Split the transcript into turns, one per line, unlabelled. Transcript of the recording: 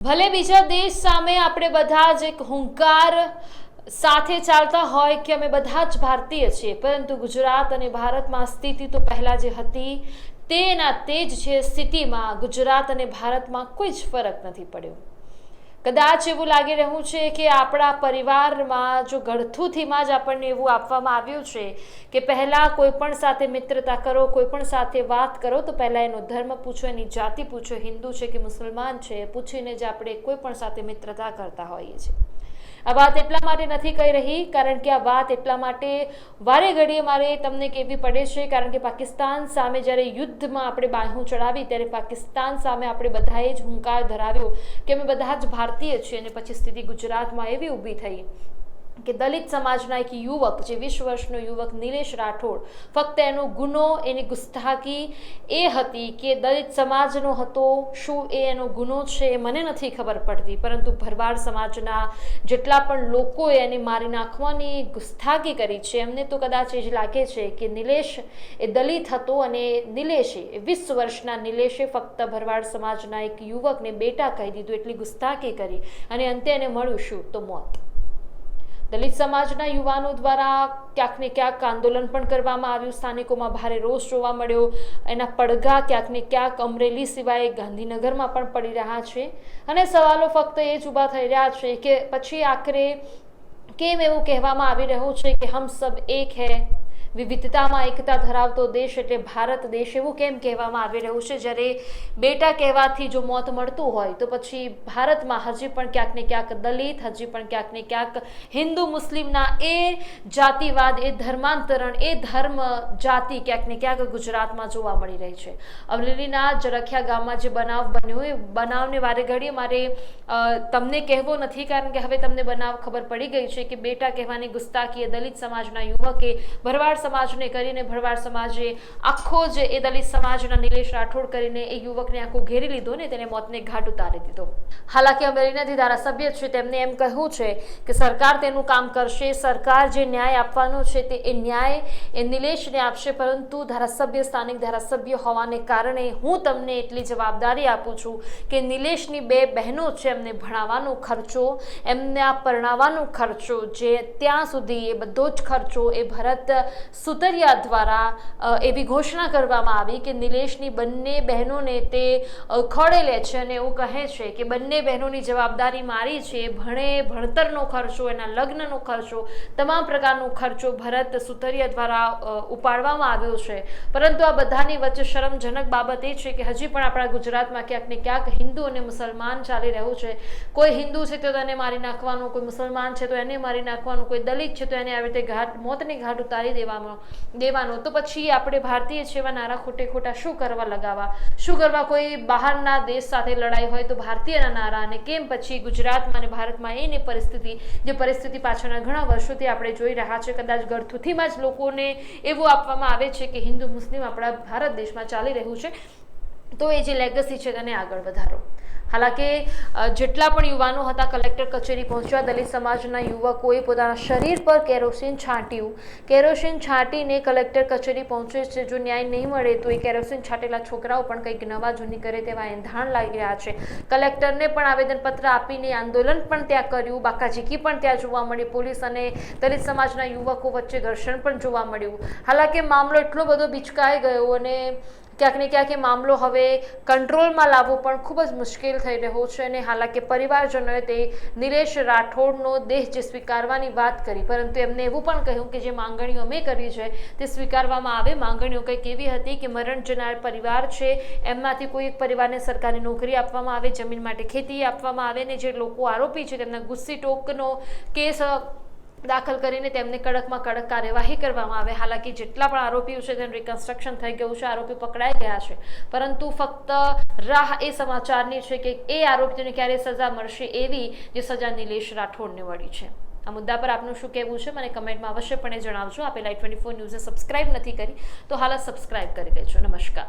ભલે બીજા દેશ સામે આપણે બધા જ એક હુંકાર સાથે ચાલતા હોય કે અમે બધા જ ભારતીય છીએ, પરંતુ ગુજરાત અને ભારતમાં સ્થિતિ તો પહેલાં જે હતી, તેના તે જ છે સ્થિતિમાં ગુજરાત અને ભારતમાં કોઈ જ ફરક નથી પડ્યો. કદાચ એવું લાગી રહ્યું છે કે આપણા પરિવારમાં જો ગળથુથીમાં જ આપણને એવું આપવામાં આવ્યું છે કે પહેલાં કોઈ પણ સાથે મિત્રતા કરો, કોઈ પણ સાથે વાત કરો, તો પહેલાં એનો ધર્મ પૂછો, એની જાતિ પૂછો, હિન્દુ છે કે મુસલમાન છે પૂછીને જ આપણે કોઈ પણ સાથે મિત્રતા કરતા હોઈએ છીએ. આ વાત એટલા માટે નથી કહી રહી, કારણ કે આ વાત એટલા માટે વારે ઘડીએ મારે તમને કહેવી પડે છે, કારણ કે પાકિસ્તાન સામે જ્યારે યુદ્ધમાં આપણે બાહું ચડાવી, ત્યારે પાકિસ્તાન સામે આપણે બધાએ જ હુંકાર ધરાવ્યો કે અમે બધા જ ભારતીય છીએ અને પછી સ્થિતિ ગુજરાતમાં એવી ઊભી થઈ. કે દલિત સમાજના એક યુવક જે વીસ વર્ષનો યુવક નિલેશ રાઠોડ ફક્ત એનો ગુનો, એની ગુસ્તાખી એ હતી કે દલિત સમાજનો હતો. શું એ એનો ગુનો છે એ મને નથી ખબર પડતી, પરંતુ ભરવાડ સમાજના જેટલા પણ લોકોએ એને મારી નાખવાની ગુસ્તાખી કરી છે, એમને તો કદાચ એ જ લાગે છે કે નિલેશ એ દલિત હતો અને નિલેશે વીસ વર્ષના નિલેશે ફક્ત ભરવાડ સમાજના એક યુવકને બેટા કહી દીધું, એટલી ગુસ્તાખી કરી અને અંતે એને મળ્યું શું? તો મોત. દલિત સમાજના યુવાનો દ્વારા ક્યાંક ને ક્યાંક આંદોલન પણ કરવામાં આવ્યું. સ્થાનિકોમાં ભારે રોષ જોવા મળ્યો. એના પડઘા ક્યાંક ને ક્યાંક અમરેલી સિવાય ગાંધીનગરમાં પણ પડી રહ્યા છે. અને સવાલો ફક્ત એ જ ઊભા થઈ રહ્યા છે કે પછી આખરે કેમ એવું કહેવામાં આવી રહ્યું છે કે હમ સબ એક હૈ? વિવિધતામાં એકતા ધરાવતો દેશ એટલે ભારત દેશ એવું કેમ કહેવામાં આવી રહ્યું છે? જ્યારે બેટા કહેવાથી જો મોત મળતું હોય તો પછી ભારતમાં હજી પણ ક્યાંક ને ક્યાંક દલિત, હજી પણ ક્યાંક ને ક્યાંક હિન્દુ, મુસ્લિમના એ જાતિવાદ, એ ધર્માંતરણ, એ ધર્મ જાતિ ક્યાંક ને ક્યાંક ગુજરાતમાં જોવા મળી રહી છે. અમરેલીના જરખિયા ગામમાં જે બનાવ બન્યો એ બનાવને વારે ઘડીએ મારે તમને કહેવો નથી કારણ કે હવે તમને બનાવ ખબર પડી ગઈ છે કે બેટા કહેવાની ગુસ્તાકીએ દલિત સમાજના યુવકે ભરવાડ સમાજને કરીને ભરવાડ સમાજે આખો જ એ દલિત સમાજના નિલેશ રાઠોડ કરીને એ યુવકને આખો ઘેરી લીધો ને તેને મોતને ઘાટ ઉતારી દીધો. હાલાકી અમરેલીના જે ધારાસભ્ય છે તેમને એમ કહ્યું છે કે સરકાર તેનું કામ કરશે, સરકાર જે ન્યાય આપવાનો છે તે એ ન્યાય એ નિલેશને આપશે, પરંતુ ધારાસભ્ય, સ્થાનિક ધારાસભ્ય હોવાને કારણે હું તમને એટલી જવાબદારી આપું છું કે નિલેશની બે બહેનો છે એમને ભણાવવાનો ખર્ચો, એમને આ પરણાવવાનો ખર્ચો, જે ત્યાં સુધી એ બધો જ ખર્ચો, એ ભરત સુતરિયા દ્વારા એવી ઘોષણા કરવામાં આવી કે નિલેશની બંને બહેનોને તે ખોળે લે છે અને એવું કહે છે કે બંને બહેનોની જવાબદારી મારી છે, ભણે, ભણતરનો ખર્ચો, એના લગ્નનો ખર્ચો, તમામ પ્રકારનો ખર્ચો ભરત સુતરિયા દ્વારા ઉપાડવામાં આવ્યો છે. પરંતુ આ બધાની વચ્ચે શરમજનક બાબત એ છે કે હજી પણ આપણા ગુજરાતમાં ક્યાંક ને ક્યાંક હિન્દુ અને મુસલમાન ચાલી રહ્યું છે. કોઈ હિન્દુ છે તો તેને મારી નાખવાનું, કોઈ મુસલમાન છે તો એને મારી નાખવાનું, કોઈ દલિત છે તો એને આવી રીતે ઘાટ, મોતની ઘાટ ઉતારી દેવાનો. દેવાનો. તો પછી આપણે ભારતીય છે નારા ખોટે ખોટા શું કરવા લગાવવા? શું કરવા કોઈ બહારના દેશ સાથે લડાઈ હોય તો ભારતીયના નારા? અને કેમ પછી ગુજરાતમાં અને ભારતમાં એની પરિસ્થિતિ, જે પરિસ્થિતિ પાછળના ઘણા વર્ષોથી આપણે જોઈ રહ્યા છે, કદાચ ઘરથુથીમાં જ લોકોને એવું આપવામાં આવે છે કે હિન્દુ, મુસ્લિમ આપણા ભારત દેશમાં ચાલી રહ્યું છે. તો એ જે લેગસી છે તેને આગળ વધારો. હાલાકી જેટલા પણ યુવાનો હતા કલેક્ટર કચેરી પહોંચ્યા, દલિત સમાજના યુવકોએ પોતાના શરીર પર કેરોસીન છાંટ્યું. કેરોસીન છાંટીને કલેક્ટર કચેરી પહોંચે છે, જો ન્યાય નહીં મળે તો એ કેરોસીન છાંટેલા છોકરાઓ પણ કંઈક નવા જૂની કરે તેવા એંધાણ લાગી રહ્યા છે. કલેક્ટરને પણ આવેદનપત્ર આપીને આંદોલન પણ ત્યાં કર્યું, બાકાજીકી પણ ત્યાં જોવા મળી પોલીસ અને દલિત સમાજના યુવકો વચ્ચે ઘર્ષણ પણ જોવા મળ્યું. હાલાકી, મામલો એટલો બધો બિચકાઈ ગયો અને ક્યાંક ને ક્યાંક એ મામલો હવે કંટ્રોલમાં લાવવો પણ ખૂબ જ મુશ્કેલ થઈ રહ્યો છે અને હાલાકી પરિવારજનોએ તે નિલેશ રાઠોડનો દેહ જે સ્વીકારવાની વાત કરી, પરંતુ એમને એવું પણ કહ્યું કે જે માંગણીઓ અમે કરી છે તે સ્વીકારવામાં આવે. માંગણીઓ કંઈક એવી હતી કે મરણ જનાર પરિવાર છે, એમમાંથી કોઈ એક પરિવારને સરકારી નોકરી આપવામાં આવે, જમીન માટે ખેતી આપવામાં આવે ને જે લોકો આરોપી છે તેમના ગુસ્સી ટોકનો કેસ દાખલ કરીને તેમને કડકમાં કડક કાર્યવાહી કરવામાં આવે. હાલાકી જેટલા પણ આરોપીઓ છે, તેનું રિકન્સ્ટ્રક્શન થઈ ગયું છે આરોપી પકડાઈ ગયા છે. પરંતુ ફક્ત રાહ એ સમાચારની છે કે એ આરોપીઓને ક્યારે સજા મળશે એવી જે સજા નિલેશ રાઠોડને મળી છે. આ મુદ્દા પર આપનું શું કહેવું છે, મને કમેન્ટમાં અવશ્યપણે જણાવજો. આપે લાઈટ ટ્વેન્ટી ફોર ન્યૂઝને સબસ્ક્રાઇબ નથી કરી, તો હાલ સબસ્ક્રાઇબ કરી લેજો. નમસ્કાર.